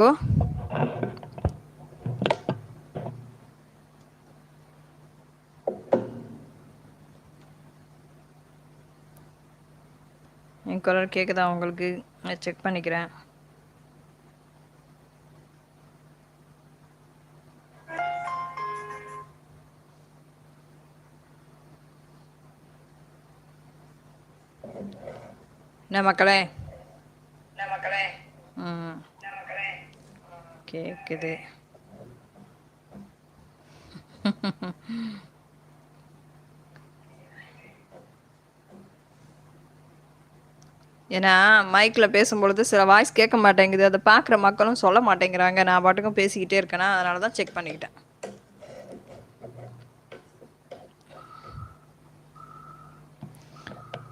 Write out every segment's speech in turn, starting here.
ஓ என் குரல் கேட்குதா உங்களுக்கு? நான் செக் பண்ணிக்கிறேன். என்ன மக்களே ம் கேட்குது ஏன்னா மைக்கில் பேசும்பொழுது சில வாய்ஸ் கேட்க மாட்டேங்குது. அதை பார்க்குற மக்களும் சொல்ல மாட்டேங்கிறாங்க. நான் பாட்டுக்கும் பேசிக்கிட்டே இருக்கேனா? அதனால தான் செக் பண்ணிக்கிட்டேன்.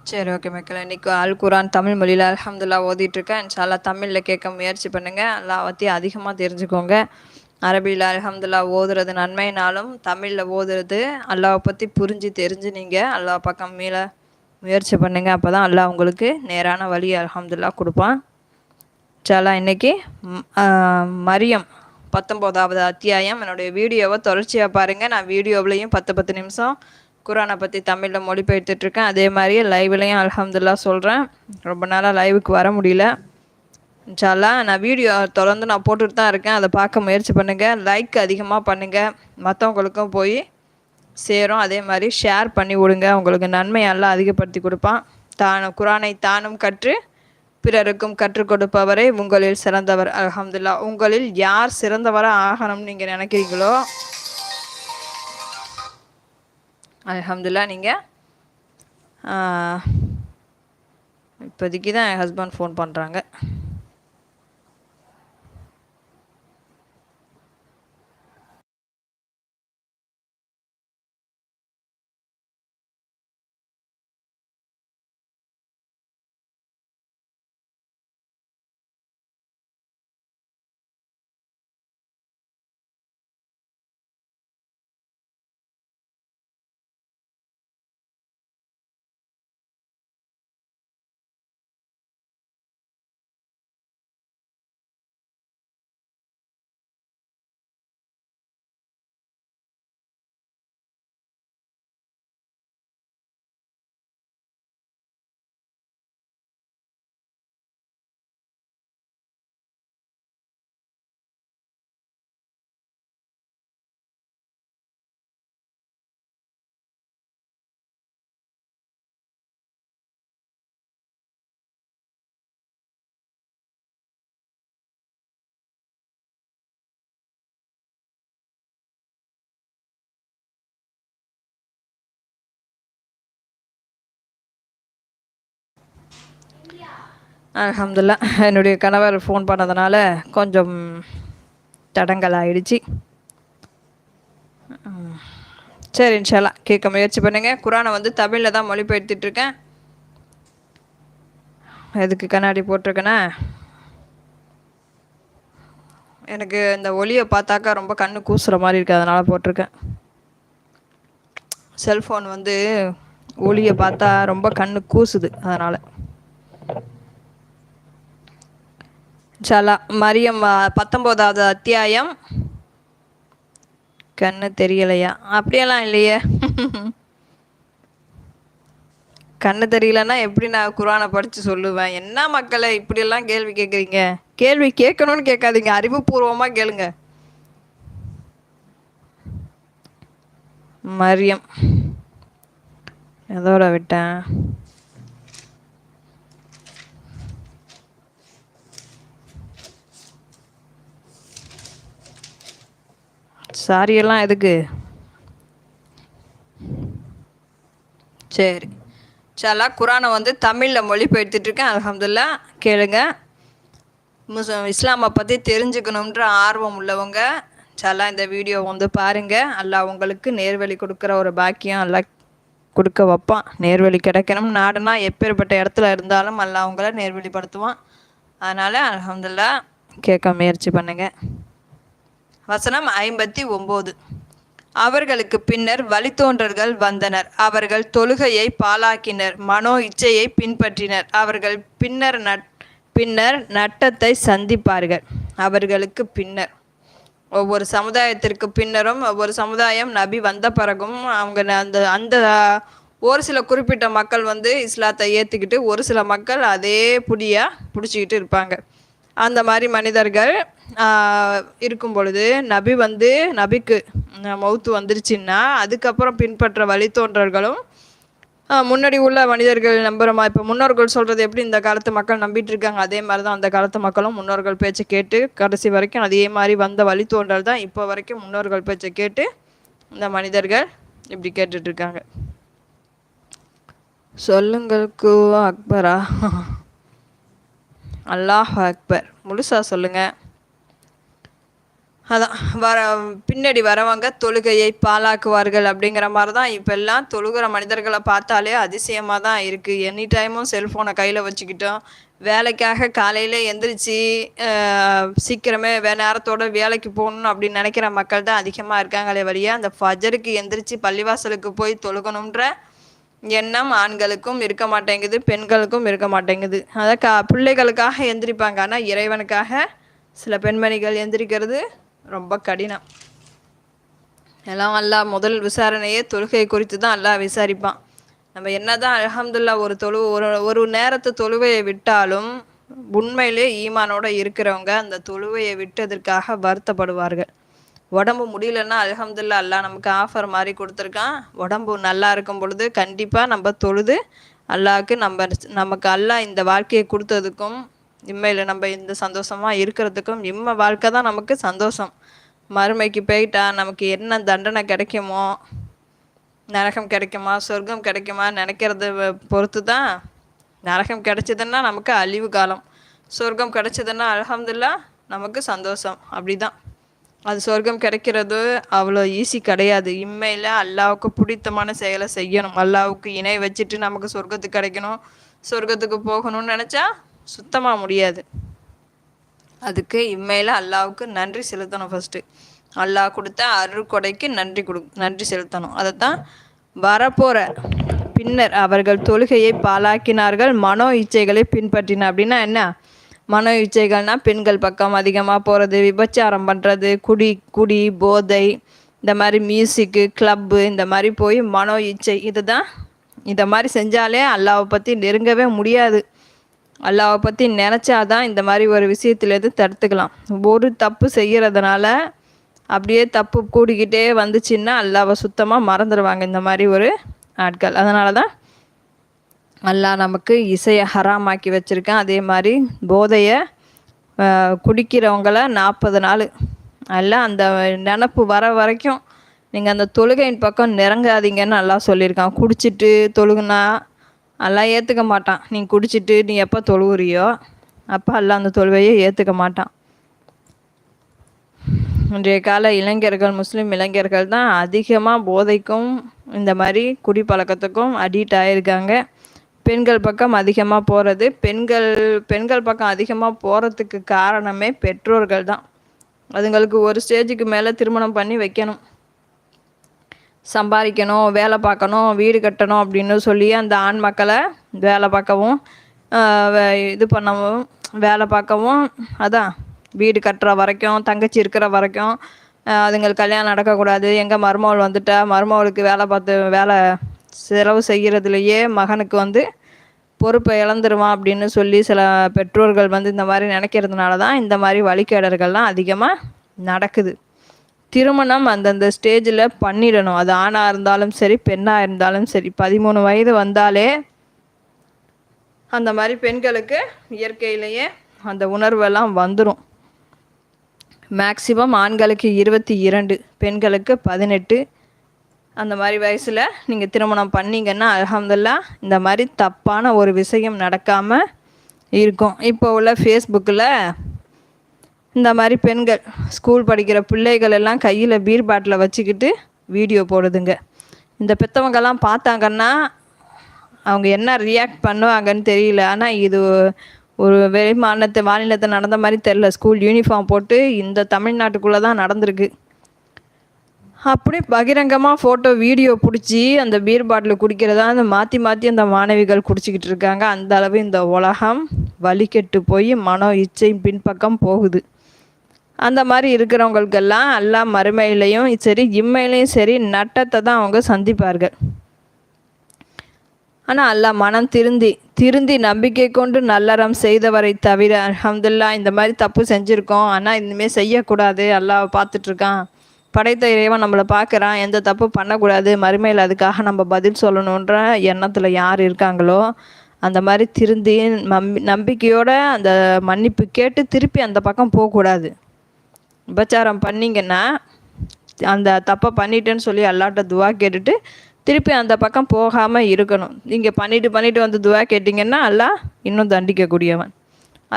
சரி ஓகே மக்கள். இன்னைக்கு அல் குரான் தமிழ் மொழியில் அலமதுல்லா ஓதிட்டுருக்கேன். இன்ஷால்லா தமிழில் கேட்க முயற்சி பண்ணுங்கள் அல்லா பற்றி அதிகமாக தெரிஞ்சுக்கோங்க. அரபியில் அலமதுல்லா ஓதுறது நன்மைனாலும் தமிழில் ஓதுறது அல்லாவை பற்றி புரிஞ்சு தெரிஞ்சு நீங்கள் அல்லா பக்கம் மேலே முயற்சி பண்ணுங்கள் அப்போ தான் அல்லா உங்களுக்கு நேரான வழி அலமதுல்லா கொடுப்பான். சாலா இன்றைக்கி மரியம் பத்தொம்போதாவது அத்தியாயம். என்னுடைய வீடியோவை தொடர்ச்சியாக பாருங்கள் நான் வீடியோவிலையும் பத்து பத்து நிமிஷம் குரானை பற்றி தமிழில் மொழிபெயர்த்துட்ருக்கேன். அதே மாதிரி லைவ்லையும் அலமதுல்லா சொல்கிறேன் ரொம்ப நாளாக லைவுக்கு வர முடியல. இன்ஷால்லா நான் வீடியோ தொடர்ந்து நான் போட்டுட்டு தான் இருக்கேன். அதை பார்க்க முயற்சி பண்ணுங்கள் லைக் அதிகமாக பண்ணுங்கள் மற்றவங்களுக்கும் போய் சேரும். அதே மாதிரி ஷேர் பண்ணி விடுங்க. உங்களுக்கு நன்மையெல்லாம் அதிகப்படுத்தி கொடுப்பான். தானும் குரானை தானும் கற்று பிறருக்கும் கற்றுக் கொடுப்பவரே உங்களில் சிறந்தவர். அலமதுல்லா உங்களில் யார் சிறந்தவராக ஆகணும்னு நீங்கள் நினைக்கிறீங்களோ அலமதுல்லா நீங்கள் இப்போதைக்கு தான் என் ஹஸ்பண்ட் ஃபோன் பண்ணுறாங்க அலமதுல்லா என்னுடைய கணவர் ஃபோன் பண்ணதுனால கொஞ்சம் தடங்கள் ஆயிடுச்சு. சரி இன்ஷாலா கேட்க முயற்சி பண்ணுங்கள் குரானை வந்து தமிழில் தான் மொழிபெயர்த்துட்ருக்கேன் எதுக்கு கண்ணாடி போட்டிருக்கேன்னா எனக்கு இந்த ஒளியை பார்த்தாக்கா ரொம்ப கண்ணு கூசுகிற மாதிரி இருக்குது அதனால் போட்டிருக்கேன். செல்ஃபோன் வந்து ஒளியை பார்த்தா ரொம்ப கண்ணு கூசுது அதனால். சலா மரியம் பத்தொம்போதாவது அத்தியாயம். கண்ணு தெரியலையா? அப்படியெல்லாம் இல்லையே. கண்ணு தெரியலன்னா எப்படி நான் குரானை படித்து சொல்லுவேன்? என்ன மக்களை இப்படியெல்லாம் கேள்வி கேட்குறீங்க கேள்வி கேட்கணும்னு கேட்காதீங்க. அறிவுபூர்வமாக கேளுங்க. மரியம். எதோட விட்டேன்? சாரியெல்லாம் எதுக்கு? சரி. சலா குரானை வந்து தமிழில் மொழிபெயர்த்துட்ருக்கேன். அலமதுல்லா கேளுங்க. முஸ் இஸ்லாமை பற்றி தெரிஞ்சுக்கணுன்ற ஆர்வம் உள்ளவங்க சலா இந்த வீடியோ வந்து பாருங்கள் அல்லா உங்களுக்கு நேர்வழி கொடுக்குற ஒரு பாக்கியம் அல்லா கொடுக்க வைப்பான். நேர்வழி கிடைக்கணும். நாடுனா எப்பேற்பட்ட இடத்துல இருந்தாலும் அல்லா அவங்கள நேர்வழிப்படுத்துவான். அதனால் அலமதுல்லா கேட்க முயற்சி பண்ணுங்கள் வசனம் ஐம்பத்தி ஒம்பது. அவர்களுக்கு பின்னர் வழித்தோன்றர்கள் வந்தனர். அவர்கள் தொழுகையை பாலாக்கினர் மனோ இச்சையை பின்பற்றினர். அவர்கள் பின்னர் நட் பின்னர் நட்டத்தை சந்திப்பார்கள். அவர்களுக்கு பின்னர் ஒவ்வொரு சமுதாயத்திற்கு பின்னரும் ஒவ்வொரு சமுதாயம் நபி வந்த பிறகும் அவங்க அந்த அந்த ஒரு சில குறிப்பிட்ட மக்கள் வந்து இஸ்லாத்தை ஏற்றுக்கிட்டு ஒரு சில மக்கள் அதே புடியாக பிடிச்சிக்கிட்டு இருப்பாங்க. அந்த மாதிரி மனிதர்கள் இருக்கும் பொழுது நபி வந்து நபிக்கு மவுத்து வந்துருச்சுன்னா அதுக்கப்புறம் பின்பற்ற வழித்தோன்றர்களும் முன்னாடி உள்ள மனிதர்கள் நம்புகிறோமா இப்போ முன்னோர்கள் சொல்கிறது எப்படி இந்த காலத்து மக்கள் நம்பிட்டு இருக்காங்க அதே மாதிரி தான் அந்த காலத்து மக்களும் முன்னோர்கள் பேச்சை கேட்டு கடைசி வரைக்கும் அதே மாதிரி வந்த வழித்தோன்றல் தான் இப்போ வரைக்கும் முன்னோர்கள் பேச்சை கேட்டு இந்த மனிதர்கள் இப்படி கேட்டுட்ருக்காங்க சொல்லுங்கள் கூ அக்பரா. அல்லாஹ் அக்பர். முழுசா சொல்லுங்கள் அதான் வர பின்னாடி வரவங்க தொழுகையை பாலாக்குவார்கள் அப்படிங்கிற மாதிரி தான் இப்போல்லாம் தொழுகிற மனிதர்களை பார்த்தாலே அதிசயமாக தான் இருக்குது எனி டைமும் செல்ஃபோனை கையில் வச்சுக்கிட்டோம். வேலைக்காக காலையில் எந்திரிச்சு சீக்கிரமே வே நேரத்தோட வேலைக்கு போகணும் அப்படின்னு நினைக்கிற மக்கள் தான் அதிகமாக இருக்காங்களே வழியாக அந்த ஃபஜருக்கு எந்திரிச்சு பள்ளிவாசலுக்கு போய் தொழுகணுன்ற எண்ணம் ஆண்களுக்கும் இருக்க மாட்டேங்குது பெண்களுக்கும் இருக்க மாட்டேங்குது. அதை கா பிள்ளைகளுக்காக எந்திரிப்பாங்க. ஆனால் இறைவனுக்காக சில பெண்மணிகள் எந்திரிக்கிறது ரொம்ப கடினம். எல்லாம் அல்லா முதல் விசாரணையே தொழுகை குறித்து தான் அல்லா விசாரிப்பான். நம்ம என்ன தான் அலமதுல்லா ஒரு தொழு ஒரு ஒரு நேரத்து தொழுவையை விட்டாலும் உண்மையிலே ஈமானோட இருக்கிறவங்க அந்த தொழுவையை விட்டதற்காக வருத்தப்படுவார்கள். உடம்பு முடியலன்னா அலமதுல்லா அல்லா நமக்கு ஆஃபர் மாதிரி கொடுத்துருக்கான். உடம்பு நல்லா இருக்கும் பொழுது கண்டிப்பாக நம்ம தொழுது அல்லாவுக்கு நம்ம நமக்கு அல்லா இந்த வாழ்க்கையை கொடுத்ததுக்கும் இம்மையில் நம்ம இந்த சந்தோஷமாக இருக்கிறதுக்கும் இம்மை வாழ்க்கை தான் நமக்கு சந்தோஷம். மறுமைக்கு போயிட்டா நமக்கு என்ன தண்டனை கிடைக்குமோ நரகம் கிடைக்குமா சொர்க்கம் கிடைக்குமா நினைக்கிறத பொறுத்து தான் நரகம் கிடைச்சதுன்னா நமக்கு அழிவு காலம். சொர்க்கம் கிடைச்சதுன்னா அலமதுல்லா நமக்கு சந்தோஷம். அப்படி தான் அது சொர்க்கம் கிடைக்கிறது அவ்வளோ ஈஸி கிடையாது. இம்மையில் அல்லாவுக்கு பிடித்தமான செயலை செய்யணும். அல்லாவுக்கு இணை வச்சுட்டு நமக்கு சொர்க்கத்துக்கு கிடைக்கணும். சொர்க்கத்துக்கு போகணும்னு நினச்சா சுத்தமாக முடியாது. அதுக்கு இம்மையில் அல்லாவுக்கு நன்றி செலுத்தணும் ஃபஸ்ட்டு அல்லாஹ் கொடுத்த அருள்கொடைக்கு நன்றி கொடு நன்றி செலுத்தணும். அதை தான் வரப்போகிற பின்னர் அவர்கள் தொழுகையை பாலாக்கினார்கள் மனோ இச்சைகளை பின்பற்றின. அப்படின்னா என்ன? மனோ இச்சைகள்னால் பெண்கள் பக்கம் அதிகமாக போகிறது விபச்சாரம் பண்ணுறது குடி குடி போதை இந்த மாதிரி மியூசிக்கு கிளப்பு இந்த மாதிரி போய் மனோ இச்சை இதுதான். இதை மாதிரி செஞ்சாலே அல்லாவை பற்றி நெருங்கவே முடியாது. அல்லாவை பற்றி நினச்சாதான் இந்த மாதிரி ஒரு விஷயத்துலேருந்து தடுத்துக்கலாம். ஒரு தப்பு செய்கிறதுனால அப்படியே தப்பு கூடிக்கிட்டே வந்துச்சுன்னா அல்லாவை சுத்தமாக மறந்துடுவாங்க இந்த மாதிரி ஒரு ஆட்கள். அதனால தான் அல்லா நமக்கு இசையை ஹராமாக்கி வச்சுருக்கேன். அதே மாதிரி போதையை குடிக்கிறவங்கள நாற்பது நாள். அல்ல அந்த நினப்பு வர வரைக்கும் நீங்கள் அந்த தொழுகையின் பக்கம் நிறங்காதீங்கன்னு நல்லா சொல்லியிருக்கான். குடிச்சிட்டு தொழுகுனா எல்லாம் ஏற்றுக்க மாட்டான். நீ குடிச்சிட்டு நீ எப்போ தொழுவுறியோ அப்போ எல்லாம் அந்த தொழுவையை ஏற்றுக்க மாட்டான். இன்றைய கால இளைஞர்கள் முஸ்லீம் இளைஞர்கள் தான் அதிகமாக போதைக்கும் இந்த மாதிரி குடிப்பழக்கத்துக்கும் அடிக்ட் ஆகியிருக்காங்க பெண்கள் பக்கம் அதிகமாக போகிறது பெண்கள் பெண்கள் பக்கம் அதிகமாக போகிறதுக்கு காரணமே பெற்றோர்கள் தான். அதுங்களுக்கு ஒரு ஸ்டேஜுக்கு மேலே திருமணம் பண்ணி வைக்கணும். சம்பாதிக்கணும் வேலை பார்க்கணும் வீடு கட்டணும் அப்படின்னு சொல்லி அந்த ஆண் மக்களை வேலை பார்க்கவும் இது பண்ணவும் வேலை பார்க்கவும் அதான் வீடு கட்டுற வரைக்கும் தங்கச்சி இருக்கிற வரைக்கும் அதுங்களுக்கு கல்யாணம் நடக்கக்கூடாது. எங்கள் மருமகள் வந்துட்டா மருமகளுக்கு வேலை பார்த்து வேலை செலவு செய்கிறதுலையே மகனுக்கு வந்து பொறுப்பை இழந்துருவான் அப்படின்னு சொல்லி சில பெற்றோர்கள் வந்து இந்த மாதிரி நினைக்கிறதுனால தான் இந்த மாதிரி வழிகேடர்கள்லாம் அதிகமாக நடக்குது. திருமணம் அந்தந்த ஸ்டேஜில் பண்ணிடணும். அது ஆணாக இருந்தாலும் சரி பெண்ணாக இருந்தாலும் சரி. பதிமூணு வயது வந்தாலே அந்த மாதிரி பெண்களுக்கு இயற்கையிலேயே அந்த உணர்வெல்லாம் வந்துடும் மேக்சிமம் ஆண்களுக்கு இருபத்தி இரண்டு பெண்களுக்கு பதினெட்டு அந்த மாதிரி வயசில் நீங்கள் திருமணம் பண்ணிங்கன்னா அலமதுல்லா இந்த மாதிரி தப்பான ஒரு விஷயம் நடக்காமல் இருக்கும். இப்போ உள்ள ஃபேஸ்புக்கில் இந்த மாதிரி பெண்கள் ஸ்கூல் படிக்கிற பிள்ளைகள் எல்லாம் கையில் பீர் பாட்டில் வச்சுக்கிட்டு வீடியோ போடுதுங்க. இந்த பெற்றவங்கெல்லாம் பார்த்தாங்கன்னா அவங்க என்ன ரியாக்ட் பண்ணுவாங்கன்னு தெரியல. ஆனால் இது ஒரு வெளி மாநிலத்தை மாநிலத்தை நடந்த மாதிரி தெரில ஸ்கூல் யூனிஃபார்ம் போட்டு இந்த தமிழ்நாட்டுக்குள்ளே தான் நடந்திருக்கு. அப்படி பகிரங்கமாக ஃபோட்டோ வீடியோ பிடிச்சி அந்த பீர் பாட்டில் குடிக்கிறதா அந்த மாற்றி மாற்றி அந்த மாணவிகள் குடிச்சிக்கிட்டு இருக்காங்க. அந்த அளவு இந்த உலகம் வலிக்கெட்டு போய் மனோ இச்சையும் பின்பக்கம் போகுது. அந்த மாதிரி இருக்கிறவங்களுக்கெல்லாம் எல்லா மறுமையிலையும் சரி இம்மையிலையும் சரி நட்டத்தை தான் அவங்க சந்திப்பார்கள். ஆனால் அல்லா மனம் திருந்தி திருந்தி நம்பிக்கை கொண்டு நல்லறம் செய்தவரை தவிர அஹமதுல்லா இந்த மாதிரி தப்பு செஞ்சுருக்கோம். ஆனால் இனிமேல் செய்யக்கூடாது. அல்லாவை பார்த்துட்ருக்கான் படைத்த இறைவன் நம்மளை பார்க்குறான் எந்த தப்பு பண்ணக்கூடாது மறுமையில் அதுக்காக நம்ம பதில் சொல்லணுன்ற எண்ணத்தில் யார் இருக்காங்களோ அந்த மாதிரி திருந்தி நம்பி நம்பிக்கையோடு அந்த மன்னிப்பு கேட்டு திருப்பி அந்த பக்கம் போகக்கூடாது. உபச்சாரம் பண்ணிங்கன்னா அந்த தப்பை பண்ணிட்டேன்னு சொல்லி எல்லாட்ட துவா கேட்டுட்டு திருப்பி அந்த பக்கம் போகாமல் இருக்கணும். நீங்கள் பண்ணிட்டு பண்ணிட்டு வந்து துவா கேட்டிங்கன்னா எல்லாம் இன்னும் தண்டிக்கக்கூடியவன்.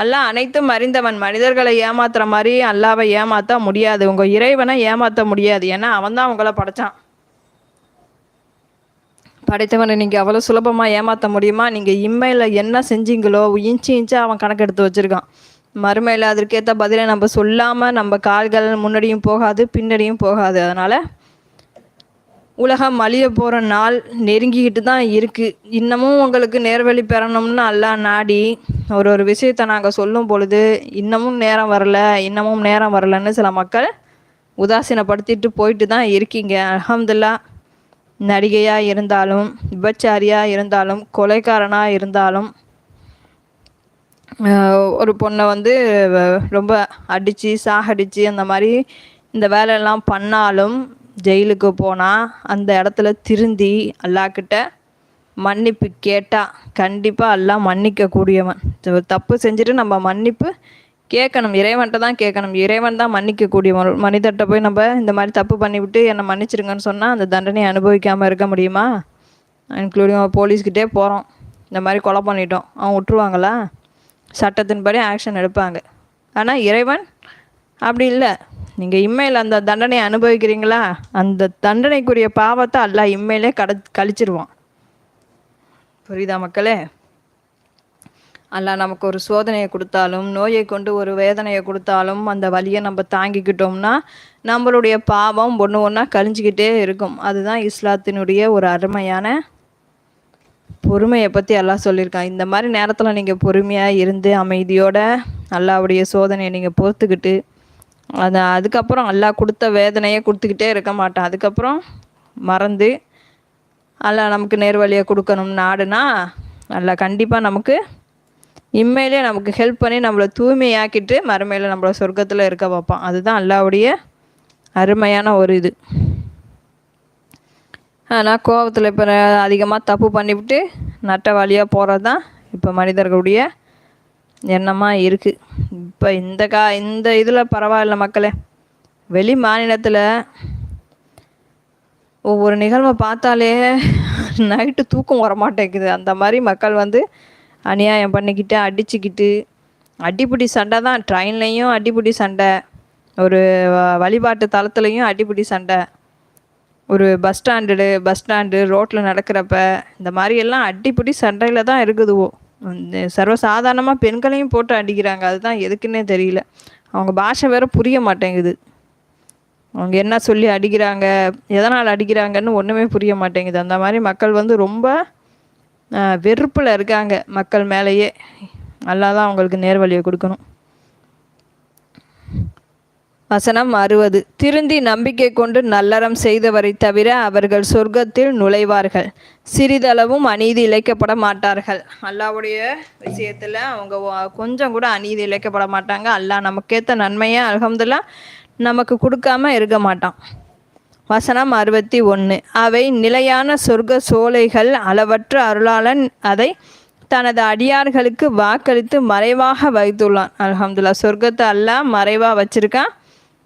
அல்லாஹ் அனைத்தும் அறிந்தவன். மனிதர்களை ஏமாத்துற மாதிரி அல்லாவை ஏமாற்ற முடியாது. உங்கள் இறைவனை ஏமாற்ற முடியாது. ஏன்னா அவன் தான் உங்களை படைச்சான். படைத்தவனை நீங்கள் அவ்வளோ சுலபமாக ஏமாற்ற முடியுமா? நீங்கள் இம்மையில் என்ன செஞ்சீங்களோ இன்ச்சு இன்ச்சு அவன் கணக்கெடுத்து வச்சுருக்கான். மறுமையில் அதற்கேற்ற பதிலை நம்ம சொல்லாமல் நம்ம கால்கள் முன்னாடியும் போகாது பின்னாடியும் போகாது. அதனால் உலகம் அழிய போகிற நாள் நெருங்கிக்கிட்டு தான் இருக்குது இன்னமும் உங்களுக்கு நேர்வழி பெறணும்னு எல்லாம் நாடி ஒரு ஒரு விஷயத்தை நாங்கள் சொல்லும் பொழுது இன்னமும் நேரம் வரல இன்னமும் நேரம் வரலன்னு சில மக்கள் உதாசீனப்படுத்திட்டு போயிட்டு தான் இருக்கீங்க. அலமதுல்லா நடிகையாக இருந்தாலும் விபச்சாரியாக இருந்தாலும் கொலைக்காரனாக இருந்தாலும் ஒரு பொண்ணை வந்து ரொம்ப அடித்து சாகடித்து அந்த மாதிரி இந்த வேலையெல்லாம் பண்ணாலும் ஜெயிலுக்கு போனால் அந்த இடத்துல திருந்தி அல்லாக்கிட்ட மன்னிப்பு கேட்டால் கண்டிப்பாக எல்லாம் மன்னிக்கக்கூடியவன். தப்பு செஞ்சுட்டு நம்ம மன்னிப்பு கேட்கணும். இறைவன்கிட்ட தான் கேட்கணும். இறைவன் தான் மன்னிக்கக்கூடியவன். மனிதர்கிட்ட போய் நம்ம இந்த மாதிரி தப்பு பண்ணிவிட்டு என்னை மன்னிச்சிருங்கன்னு சொன்னால் அந்த தண்டனையை அனுபவிக்காமல் இருக்க முடியுமா? இன்க்ளூடிங் போலீஸ்கிட்டே போகிறோம் இந்த மாதிரி கொலை பண்ணிட்டோம். அவன் விட்டுருவாங்களா? சட்டத்தின்படி ஆக்ஷன் எடுப்பாங்க. ஆனால் இறைவன் அப்படி இல்லை. நீங்கள் இம்மையில் அந்த தண்டனையை அனுபவிக்கிறீங்களா? அந்த தண்டனைக்குரிய பாவத்தை அல்ல இம்மையிலே கட கழிச்சிருவான். புரியுதா மக்களே? அல்ல நமக்கு ஒரு சோதனையை கொடுத்தாலும் நோயை கொண்டு ஒரு வேதனையை கொடுத்தாலும் அந்த வழியை நம்ம தாங்கிக்கிட்டோம்னா நம்மளுடைய பாவம் ஒன்று ஒன்றா கழிஞ்சிக்கிட்டே இருக்கும். அதுதான் இஸ்லாத்தினுடைய ஒரு அருமையான பொறுமையை பற்றி எல்லாம் சொல்லியிருக்கான். இந்த மாதிரி நேரத்தில் நீங்கள் பொறுமையாக இருந்து அமைதியோட அல்லாவுடைய சோதனையை நீங்கள் பொறுத்துக்கிட்டு அது அதுக்கப்புறம் அல்லாஹ் கொடுத்த வேதனையை கொடுத்துக்கிட்டே இருக்க மாட்டான். அதுக்கப்புறம் மறந்து அல்லாஹ் நமக்கு நேர்வழியை கொடுக்கணும். நாடுனா நல்லா கண்டிப்பாக நமக்கு இம்மையிலே நமக்கு ஹெல்ப் பண்ணி நம்மளை தூய்மையாக்கிட்டு மறுமையில் நம்மளை சொர்க்கத்தில் இருக்க வைப்பான். அதுதான் அல்லாவுடைய அருமையான ஒரு இது. ஆனால் கோபத்தில் இப்போ அதிகமாக தப்பு பண்ணிவிட்டு நட்ட வழியாக போகிறது தான் இப்போ மனிதர்களுடைய எண்ணமாக இருக்குது இப்போ இந்த கா இந்த இதில் பரவாயில்ல மக்களே. வெளி மாநிலத்தில் ஒவ்வொரு நிகழ்வை பார்த்தாலே நைட்டு தூக்கம் வர மாட்டேங்குது. அந்த மாதிரி மக்கள் வந்து அநியாயம் பண்ணிக்கிட்டு அடிச்சுக்கிட்டு அடிப்பிடி சண்டை தான். ட்ரெயின்லேயும் அடிப்பிடி சண்டை ஒரு வழிபாட்டு தளத்துலேயும் அடிப்பிடி சண்டை. ஒரு பஸ் ஸ்டாண்டு பஸ் ஸ்டாண்டு ரோட்டில் நடக்கிறப்ப இந்த மாதிரி எல்லாம் அடிப்பிடி சண்டையில் தான் இருக்குதுவோ. சர்வசாதாரணமாக பெண்களையும் போட்டு அடிக்கிறாங்க. அதுதான் எதுக்குன்னே தெரியல. அவங்க பாஷை வேற புரிய மாட்டேங்குது. அவங்க என்ன சொல்லி அடிக்கிறாங்க எதனால் அடிக்கிறாங்கன்னு ஒன்றுமே புரிய மாட்டேங்குது. அந்த மாதிரி மக்கள் வந்து ரொம்ப வெறுப்பில் இருக்காங்க மக்கள் மேலேயே. நல்லா தான் அவங்களுக்கு நேர்வழியை கொடுக்கணும். வசனம் அறுபது. திருந்தி நம்பிக்கை கொண்டு நல்லறம் செய்தவரை தவிர அவர்கள் சொர்க்கத்தில் நுழைவார்கள். சிறிதளவும் அநீதி இழைக்கப்பட மாட்டார்கள். அல்லாவுடைய விஷயத்தில் அவங்க கொஞ்சம் கூட அநீதி இழைக்கப்பட மாட்டாங்க. அல்லாஹ் நமக்கேற்ற நன்மையை அலகம்துல்லா நமக்கு கொடுக்காம இருக்க மாட்டான். வசனம் அறுபத்தி ஒன்று அவை நிலையான சொர்க்க சோலைகள் அளவற்ற அருளாளன் அதை தனது அடியார்களுக்கு வாக்களித்து மறைவாக வைத்துள்ளான். அலமதுல்லா சொர்க்கத்தை அல்லா மறைவாக வச்சுருக்கான்.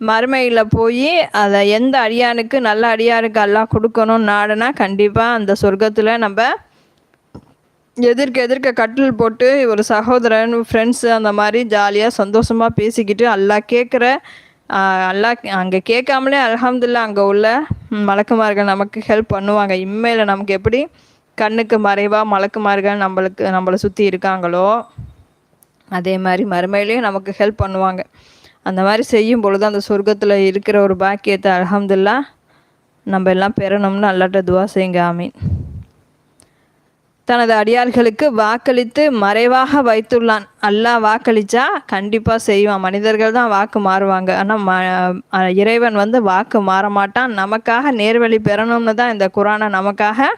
மறுமையில் போய் அதை எந்த அடியானுக்கு நல்ல அடியாருக்கு எல்லாம் கொடுக்கணும் நாடுனா கண்டிப்பாக அந்த சொர்க்கத்தில் நம்ம எதிர்க்க எதிர்க்க கட்டில் போட்டு ஒரு சகோதரன் ஃப்ரெண்ட்ஸு அந்த மாதிரி ஜாலியாக சந்தோஷமாக பேசிக்கிட்டு எல்லாம் கேட்குற அல்லா அங்கே கேட்காமலே அலமதுல்லா அங்கே உள்ள மலக்குமார்கள் நமக்கு ஹெல்ப் பண்ணுவாங்க. இம்மையில் நமக்கு எப்படி கண்ணுக்கு மறைவாக மலக்குமார்கள் நம்மளுக்கு நம்மளை சுற்றி இருக்காங்களோ அதே மாதிரி மறுமையிலையும் நமக்கு ஹெல்ப் பண்ணுவாங்க. அந்த மாதிரி செய்யும் பொழுது அந்த சொர்க்கத்தில் இருக்கிற ஒரு பாக்கியத்தை அலமதுல்லா நம்ம எல்லாம் பெறணும்னு அல்லாட்ட துவா செய்யுங்க ஆமீன். தனது அடியார்களுக்கு வாக்களித்து மறைவாக வைத்துள்ளான். அல்லாஹ் வாக்களிச்சா கண்டிப்பாக செய்வான். மனிதர்கள் தான் வாக்கு மாறுவாங்க. ஆனால் ம இறைவன் வந்து வாக்கு மாற மாட்டான். நமக்காக நேர்வழி பெறணும்னு தான் இந்த குரானை நமக்காக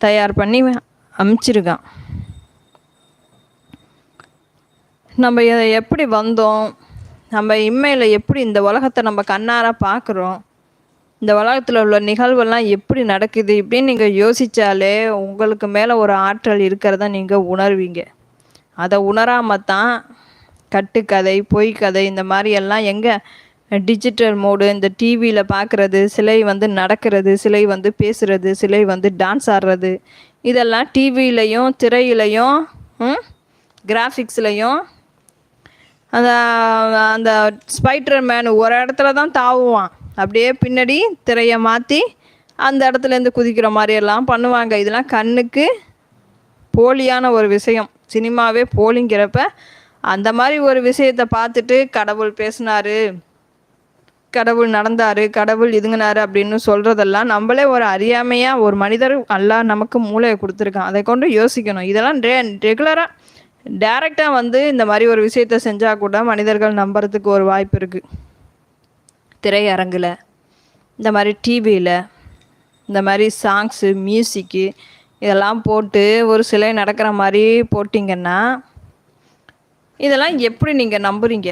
தயார் பண்ணி அமுச்சிருக்கான். நம்ம இதை எப்படி வந்தோம்? நம்ம இம்மையில் எப்படி இந்த உலகத்தை நம்ம கண்ணார பார்க்குறோம் இந்த உலகத்தில் உள்ள நிகழ்வெல்லாம் எப்படி நடக்குது? இப்படின்னு நீங்கள் யோசித்தாலே உங்களுக்கு மேலே ஒரு ஆற்றல் இருக்கிறத நீங்கள் உணர்வீங்க. அதை உணராமல் தான் கட்டுக்கதை பொய்க்கதை இந்த மாதிரி எல்லாம் எங்கே டிஜிட்டல் மோடு இந்த டிவியில் பார்க்குறது சிலை வந்து நடக்கிறது சிலை வந்து பேசுகிறது சிலை வந்து டான்ஸ் ஆடுறது இதெல்லாம் டிவிலையும் திரையிலையும் கிராஃபிக்ஸ்லையும் அந்த அந்த ஸ்பைட்ரு மேன் ஒரு இடத்துல தான் தாவுவான். அப்படியே பின்னாடி திரையை மாற்றி அந்த இடத்துலேருந்து குதிக்கிற மாதிரி எல்லாம் பண்ணுவாங்க. இதெல்லாம் கண்ணுக்கு போலியான ஒரு விஷயம். சினிமாவே போலிங்கிறப்ப அந்த மாதிரி ஒரு விஷயத்தை பார்த்துட்டு கடவுள் பேசினாரு கடவுள் நடந்தார் கடவுள் இதுங்கினாரு அப்படின்னு சொல்கிறதெல்லாம் நம்மளே ஒரு அறியாமையாக ஒரு மனிதர் எல்லாம் நமக்கு மூளையை கொடுத்துருக்கான். அதை கொண்டு யோசிக்கணும். இதெல்லாம் ரெ ரெகுலராக டேரெக்டாக வந்து இந்த மாதிரி ஒரு விஷயத்த செஞ்சால் கூட மனிதர்கள் நம்புறதுக்கு ஒரு வாய்ப்பு இருக்குது திரையரங்கில் இந்த மாதிரி டிவியில் இந்த மாதிரி சாங்ஸு மியூசிக்கு இதெல்லாம் போட்டு ஒரு சிலை நடக்கிற மாதிரி போட்டிங்கன்னா இதெல்லாம் எப்படி நீங்கள் நம்புறீங்க?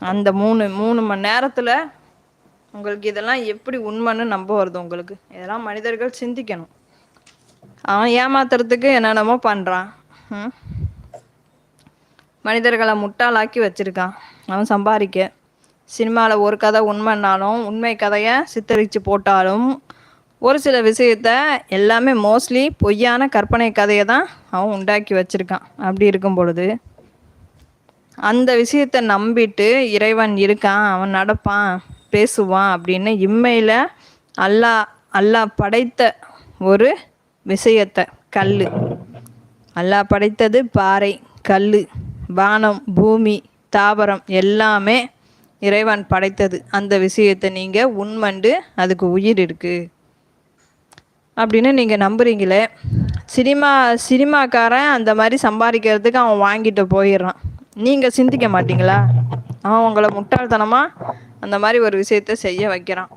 அந்த மூணு மூணு மணி நேரத்தில் உங்களுக்கு இதெல்லாம் எப்படி உண்மைன்னு நம்ப வருது உங்களுக்கு? இதெல்லாம் மனிதர்கள் சிந்திக்கணும். அவன் ஏமாத்துறதுக்கு என்னென்னமோ பண்ணுறான் ம்? மனிதர்களை முட்டாளாக்கி வச்சுருக்கான். அவன் சம்பாதிக்க. சினிமாவில் ஒரு கதை உண்மைன்னாலும் உண்மை கதையை சித்தரித்து போட்டாலும் ஒரு சில விஷயத்த எல்லாமே மோஸ்ட்லி பொய்யான கற்பனை கதையை தான் அவன் உண்டாக்கி வச்சுருக்கான். அப்படி இருக்கும் பொழுது அந்த விஷயத்தை நம்பிட்டு இறைவன் இருக்கான் அவன் நடப்பான் பேசுவான் அப்படின்னு இம்மையில் அல்லாஹ் அல்லாஹ் படைத்த ஒரு விஷயத்தை கல் அல்லாஹ் படைத்தது பாறை கல் வானம் பூமி தாவரம் எல்லாமே இறைவன் படைத்தது. அந்த விஷயத்தை நீங்கள் உண்மண்டு அதுக்கு உயிர் இருக்குது அப்படின்னு நீங்கள் நம்புறீங்களே சினிமா சினிமாக்காரன் அந்த மாதிரி சம்பாதிக்கிறதுக்கு அவன் வாங்கிட்டு போயிடுறான். நீங்கள் சிந்திக்க மாட்டீங்களா? அவன் உங்களை முட்டாள்தனமாக அந்த மாதிரி ஒரு விஷயத்த செய்ய வைக்கிறான்.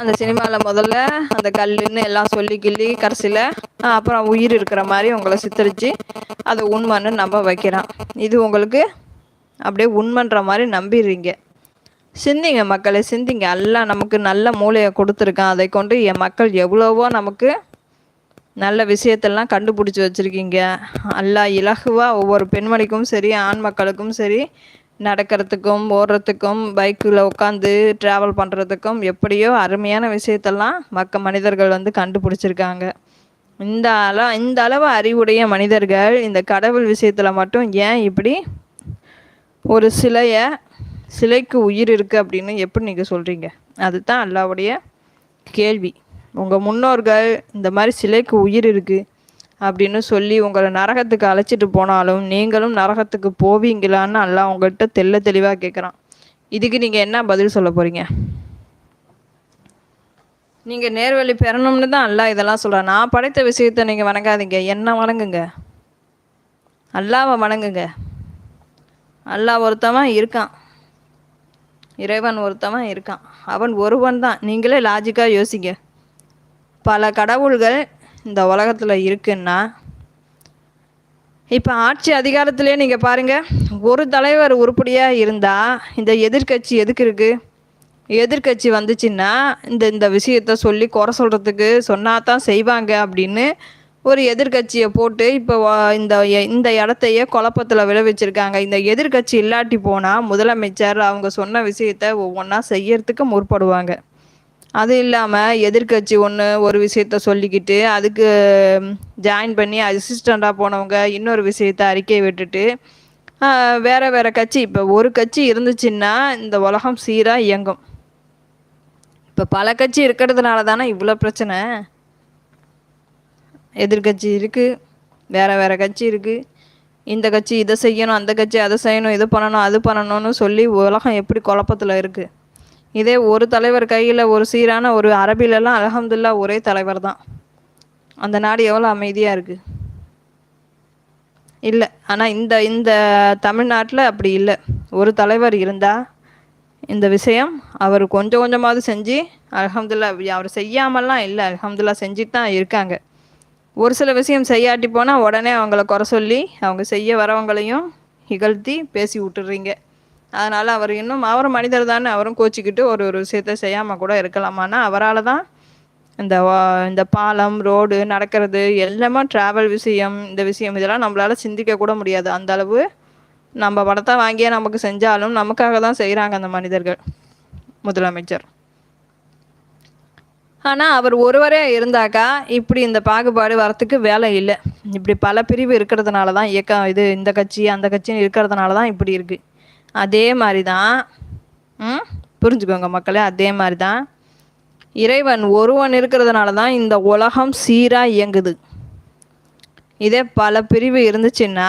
அந்த சினிமாவில் முதல்ல அந்த கல்லுன்னு எல்லாம் சொல்லி கிள்ளி கடைசியில் அப்புறம் உயிர் இருக்கிற மாதிரி உங்களை சித்தரித்து அதை உண்மைன்னு நம்ப வைக்கிறான். இது உங்களுக்கு அப்படியே உண்மைன்ற மாதிரி நம்பிடுறீங்க. சிந்திங்க மக்களை சிந்திங்க. எல்லாம் நமக்கு நல்ல மூளையை கொடுத்துருக்கான். அதை கொண்டு என் மக்கள் எவ்வளவோ நமக்கு நல்ல விஷயத்தெல்லாம் கண்டுபிடிச்சி வச்சுருக்கீங்க. எல்லாம் இலகுவாக ஒவ்வொரு பெண்மணிக்கும் சரி ஆண் மக்களுக்கும் சரி நடக்கிறதுக்கும் ஓடுறதுக்கும் பைக்கில் உட்காந்து ட்ராவல் பண்ணுறதுக்கும் எப்படியோ அருமையான விஷயத்தெல்லாம் மக்க மனிதர்கள் வந்து கண்டுபிடிச்சிருக்காங்க. இந்த அள இந்த அளவு அறிவுடைய மனிதர்கள் இந்த கடவுள் விஷயத்தில் மட்டும் ஏன் இப்படி ஒரு சிலையை சிலைக்கு உயிர் இருக்குது அப்படின்னு எப்படி நீங்கள் சொல்கிறீங்க அதுதான் அல்லாவுடைய கேள்வி. உங்கள் முன்னோர்கள் இந்த மாதிரி சிலைக்கு உயிர் இருக்குது அப்படின்னு சொல்லி உங்களை நரகத்துக்கு அழைச்சிட்டு போனாலும் நீங்களும் நரகத்துக்கு போவீங்களான்னு அல்லாஹ் உங்கள்கிட்ட தெல்ல தெளிவாக கேட்குறான் இதுக்கு நீங்கள் என்ன பதில் சொல்ல போகிறீங்க நீங்கள் நேர்வழி பெறணும்னு தான் அல்லா இதெல்லாம் சொல்கிறேன் நான் படைத்த விஷயத்தை நீங்கள் வணங்காதீங்க. என்ன வணங்குங்க? அல்லாவை வணங்குங்க. அல்லாஹ் ஒருத்தவன் இருக்கான். இறைவன் ஒருத்தவன் இருக்கான். அவன் ஒருவன் தான். நீங்களே லாஜிக்காக யோசிங்க. பல கடவுள்கள் இந்த உலகத்தில் இருக்குன்னா இப்போ ஆட்சி அதிகாரத்திலே நீங்கள் பாருங்கள் ஒரு தலைவர் உருப்படியாக இருந்தால் இந்த எதிர்கட்சி எதுக்கு இருக்குது எதிர்கட்சி வந்துச்சுன்னா இந்த இந்த விஷயத்த சொல்லி குறை சொல்கிறதுக்கு சொன்னா தான் செய்வாங்க அப்படின்னு ஒரு எதிர்கட்சியை போட்டு இப்போ இந்த இந்த இடத்தையே குழப்பத்தில் விளைவிச்சிருக்காங்க இந்த எதிர்கட்சி இல்லாட்டி போனால் முதலமைச்சர் அவங்க சொன்ன விஷயத்த ஒவ்வொன்றா செய்யறதுக்கு முற்படுவாங்க. அது இல்லாமல் எதிர்கட்சி ஒன்று ஒரு விஷயத்த சொல்லிக்கிட்டு அதுக்கு ஜாயின் பண்ணி அசிஸ்டண்ட்டாக போனவங்க இன்னொரு விஷயத்த அறிக்கை விட்டுட்டு வேறு வேறு கட்சி. இப்போ ஒரு கட்சி இருந்துச்சுன்னா இந்த உலகம் சீராக இயங்கும். இப்போ பல கட்சி இருக்கிறதுனால தானே இவ்வளோ பிரச்சனை? எதிர்கட்சி இருக்குது வேறு வேறு கட்சி இருக்குது இந்த கட்சி இதை செய்யணும் அந்த கட்சி அதை செய்யணும் இது பண்ணணும் அது பண்ணணும்னு சொல்லி உலகம் எப்படி குழப்பத்தில் இருக்குது இதே ஒரு தலைவர் கையில் ஒரு சீரான ஒரு அரபிலெல்லாம் அலகம்துல்லா ஒரே தலைவர் தான் அந்த நாடு எவ்வளோ அமைதியாக இருக்குது இல்லை. ஆனால் இந்த இந்த தமிழ்நாட்டில் அப்படி இல்லை. ஒரு தலைவர் இருந்தால் இந்த விஷயம் அவர் கொஞ்சம் கொஞ்சமாவது செஞ்சு அலகம்துல்லா அவர் செய்யாமல்லாம் இல்லை அலகம்துல்லா செஞ்சுட்டு தான் இருக்காங்க. ஒரு சில விஷயம் செய்யாட்டி போனால் உடனே அவங்கள குறை சொல்லி அவங்க செய்ய வரவங்களையும் இகழ்த்தி பேசி விட்டுறீங்க. அதனால் அவர் இன்னும் அவரும் மனிதர் தானே அவரும் கோச்சிக்கிட்டு ஒரு ஒரு விஷயத்த செய்யாமல் கூட இருக்கலாமான்னா அவரால் தான் இந்த இந்த பாலம் ரோடு நடக்கிறது எல்லாமே ட்ராவல் விஷயம் இந்த விஷயம் இதெல்லாம் நம்மளால் சிந்திக்க கூட முடியாது. அந்த அளவு நம்ம படத்தை வாங்கியே நமக்கு செஞ்சாலும் நமக்காக தான் செய்கிறாங்க அந்த மனிதர்கள் முதலமைச்சர். ஆனால் அவர் ஒருவரே இருந்தாக்கா இப்படி இந்த பாகுபாடு வரத்துக்கு வேலை இல்லை. இப்படி பல பிரிவு இருக்கிறதுனால தான் இயக்கம் இது இந்த கட்சி அந்த கட்சின்னு இருக்கிறதுனால தான் இப்படி இருக்குது அதே மாதிரி தான் ம் புரிஞ்சுக்கோங்க மக்களே அதே மாதிரி தான் இறைவன் ஒருவன் இருக்கிறதுனால தான் இந்த உலகம் சீராக இயங்குது. இதே பல பிரிவு இருந்துச்சுன்னா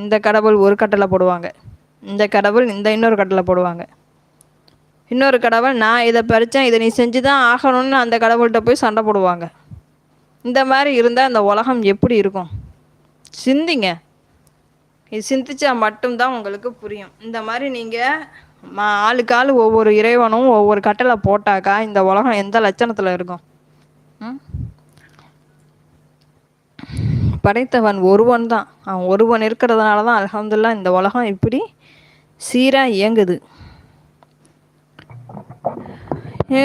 இந்த கடவுள் ஒரு கட்டளை போடுவாங்க. இந்த கடவுள் இந்த இன்னொரு கட்டளை போடுவாங்க. இன்னொரு கடவுள் நான் இதை பறித்தேன் இதை நீ செஞ்சு தான் ஆகணும்னு அந்த கடவுள்கிட்ட போய் சண்டை போடுவாங்க. இந்த மாதிரி இருந்தால் இந்த உலகம் எப்படி இருக்கும்? சிந்திங்க. இது சிந்திச்சா மட்டும்தான் உங்களுக்கு புரியும். இந்த மாதிரி நீங்கள் மா ஆளுக்கு ஆள் ஒவ்வொரு இறைவனும் ஒவ்வொரு கட்டளை போட்டாக்கா இந்த உலகம் எந்த லட்சணத்தில் இருக்கும்? படைத்தவன் ஒருவன் தான். அவன் ஒருவன் இருக்கிறதுனால தான் அலமதுல்லா இந்த உலகம் இப்படி சீராக இயங்குது.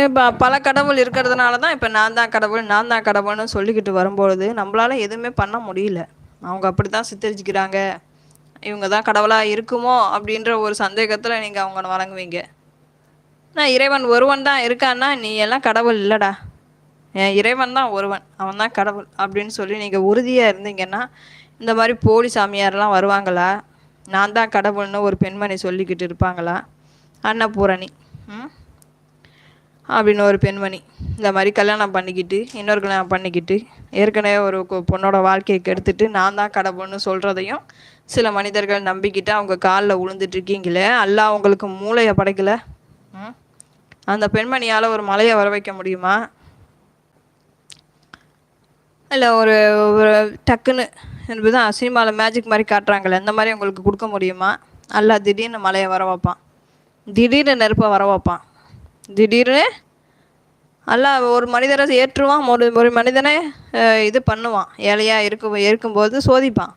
இப்போ பல கடவுள் இருக்கிறதுனால தான் இப்போ நான் தான் கடவுள் நான் தான் கடவுள்னு சொல்லிக்கிட்டு வரும்பொழுது நம்மளால் எதுவுமே பண்ண முடியல. அவங்க அப்படி தான் சித்தரிச்சுக்கிறாங்க. இவங்க தான் கடவுளாக இருக்குமோ அப்படின்ற ஒரு சந்தேகத்தில் நீங்கள் அவங்கள வழங்குவீங்க நான் இறைவன் ஒருவன் தான் இருக்கான்னா நீ எல்லாம் கடவுள் இல்லைடா. என் இறைவன் தான் ஒருவன் அவன் தான் கடவுள் அப்படின்னு சொல்லி நீங்கள் உறுதியாக இருந்தீங்கன்னா இந்த மாதிரி போலி சாமியார்லாம் வருவாங்களா? நான் தான் கடவுள்னு ஒரு பெண்மணி சொல்லிக்கிட்டு இருப்பாங்களா? அன்னபூரணி ம்? அப்படின்னு ஒரு பெண்மணி இந்த மாதிரி கல்யாணம் பண்ணிக்கிட்டு இன்னொரு கல்யாணம் பண்ணிக்கிட்டு ஏற்கனவே ஒரு பொண்ணோட வாழ்க்கையை கெடுத்துட்டு நான் தான் கடவுள்னு சொல்கிறதையும் சில மனிதர்கள் நம்பிக்கிட்டு அவங்க காலில் விழுந்துட்டு இருக்கீங்களே அல்ல அவங்களுக்கு மூளையை படைக்கலை? அந்த பெண்மணியால் ஒரு மலையை வர வைக்க முடியுமா? இல்லை ஒரு ஒரு டக்குன்னு என்பது தான் சினிமாவில் மேஜிக் மாதிரி காட்டுறாங்களே அந்த மாதிரி உங்களுக்கு கொடுக்க முடியுமா? அல்ல திடீர்னு மலையை வர வைப்பான். திடீர்னு நெருப்பை வர வைப்பான். திடீர்னு அல்ல ஒரு மனிதரை ஏற்றுவான். ஒரு ஒரு மனிதனை இது பண்ணுவான். ஏழையாக இருக்கும் இருக்கும்போது சோதிப்பான்.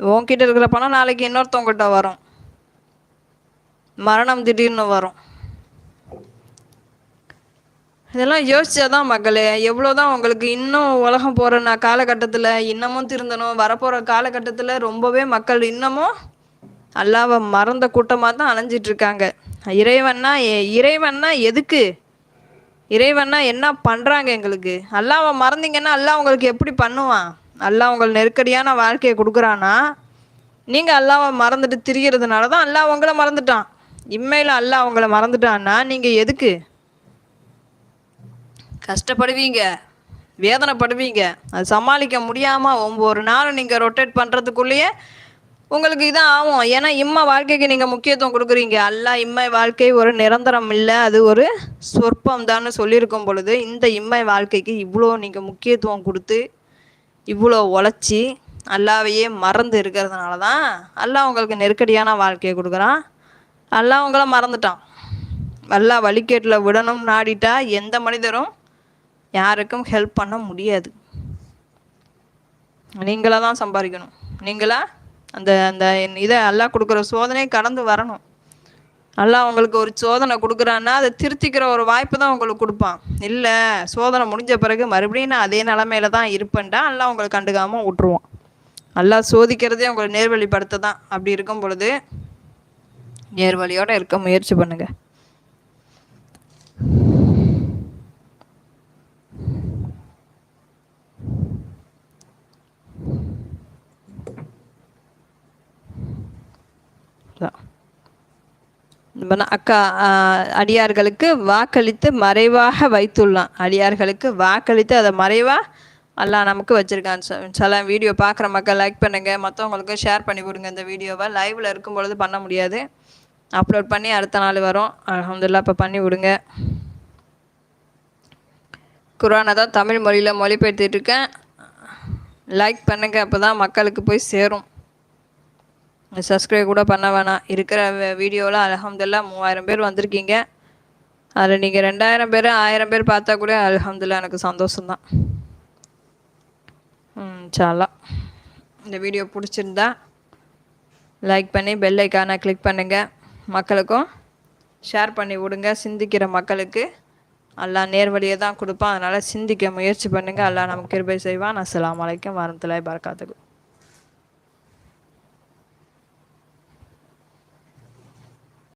உன்கிட்ட இருக்கிற பணம் நாளைக்கு இன்னொருத்தவங்கிட்ட வரும். மரணம் திடீர்னு வரும். இதெல்லாம் யோசிச்சாதான் மக்களே எவ்வளோ தான் உங்களுக்கு இன்னும் உலகம் போகிற நான் காலகட்டத்தில் இன்னமும் திருந்தணும் வரப்போகிற காலகட்டத்தில் ரொம்பவே மக்கள் இன்னமும் அல்லாவை மறந்த கூட்டமாக தான் அலைஞ்சிட்டு இருக்காங்க இறைவன்னா இறைவன்னா எதுக்கு? இறைவன்னா என்ன பண்ணுறாங்க எங்களுக்கு? அல்லாவை மறந்தீங்கன்னா அல்லா உங்களுக்கு எப்படி பண்ணுவான்? அல்லாஹ் உங்கள் நெருக்கடியான வாழ்க்கையை கொடுக்குறான்னா நீங்கள் அல்லாவை மறந்துட்டு திரிகிறதுனால தான் அல்லாஹ் உங்களை மறந்துட்டான். இம்மையில் அல்லாஹ் உங்களை மறந்துட்டான்னா நீங்கள் எதுக்கு? கஷ்டப்படுவீங்க வேதனைப்படுவீங்க. அது சமாளிக்க முடியாமல் ஒவ்வொரு நாளும் நீங்கள் ரொட்டேட் பண்ணுறதுக்குள்ளேயே உங்களுக்கு இதான் ஆகும். ஏன்னா இம்மை வாழ்க்கைக்கு நீங்கள் முக்கியத்துவம் கொடுக்குறீங்க. அல்லா இம்மை வாழ்க்கை ஒரு நிரந்தரம் இல்லை அது ஒரு சொற்பம் தான் சொல்லியிருக்கும் பொழுது இந்த இம்மை வாழ்க்கைக்கு இவ்வளோ நீங்கள் முக்கியத்துவம் கொடுத்து இவ்வளோ உழைச்சி அல்லாவையே மறந்து இருக்கிறதுனால தான் அல்லா உங்களுக்கு நெருக்கடியான வாழ்க்கையை கொடுக்குறான். அல்லா உங்களை மறந்துட்டான். அல்லா வழிகேட்டில் விடணும் நாடிட்டா எந்த மனிதரும் யாருக்கும் ஹெல்ப் பண்ண முடியாது. நீங்களாக தான் சம்பாதிக்கணும். நீங்களா அந்த அந்த இதை எல்லாம் கொடுக்குற சோதனையை கடந்து வரணும். நல்லா உங்களுக்கு ஒரு சோதனை கொடுக்குறான்னா அதை திருத்திக்கிற ஒரு வாய்ப்பு தான் உங்களுக்கு கொடுப்பான். இல்லை சோதனை முடிஞ்ச பிறகு மறுபடியும் நான் அதே நிலமையில தான் இருப்பேன்டா நல்லா உங்களை கண்டுக்காமல் விட்ருவோம் நல்லா சோதிக்கிறதே உங்களை நேர்வழிப்படுத்த தான் அப்படி இருக்கும் பொழுது நேர்வழியோடு இருக்க முயற்சி பண்ணுங்கள் அக்கா அடியார்களுக்கு வாக்களித்து மறைவாக வைத்துள்ளான். அடியார்களுக்கு வாக்களித்து அதை மறைவாக எல்லாம் நமக்கு வச்சுருக்கான். சில வீடியோ பார்க்குற மக்கள் லைக் பண்ணுங்கள் மற்றவங்களுக்கு ஷேர் பண்ணி கொடுங்க இந்த வீடியோவை. லைவில் இருக்கும் பொழுது பண்ண முடியாது. அப்லோட் பண்ணி அடுத்த நாள் வரும். அலமதுல்லா இப்போ பண்ணி விடுங்க. குரானை தான் தமிழ் மொழியில் மொழிபெயர்த்துட்டு இருக்கேன். லைக் பண்ணுங்கள் அப்போ தான் மக்களுக்கு போய் சேரும். சப்ஸ்கிரைப் கூட பண்ண வேணாம். இருக்கிற வீடியோவில் அலமதுல்லா மூவாயிரம் பேர் வந்திருக்கீங்க. அதில் நீங்கள் ரெண்டாயிரம் பேர் ஆயிரம் பேர் பார்த்தா கூட அலமதுல்லா எனக்கு சந்தோஷம்தான். சாலா இந்த வீடியோ பிடிச்சிருந்தா லைக் பண்ணி பெல் ஐக்கானை கிளிக் பண்ணுங்கள் மக்களுக்கும் ஷேர் பண்ணி விடுங்க. சிந்திக்கிற மக்களுக்கு அல்லா நேர்வழியை தான் கொடுப்பான். அதனால் சிந்திக்க முயற்சி பண்ணுங்கள் அல்லா நமக்கு கிருபை செய்வான். அஸ்லாம் வலைக்கம் வரமத்துலாய் பரகாத்துக்கு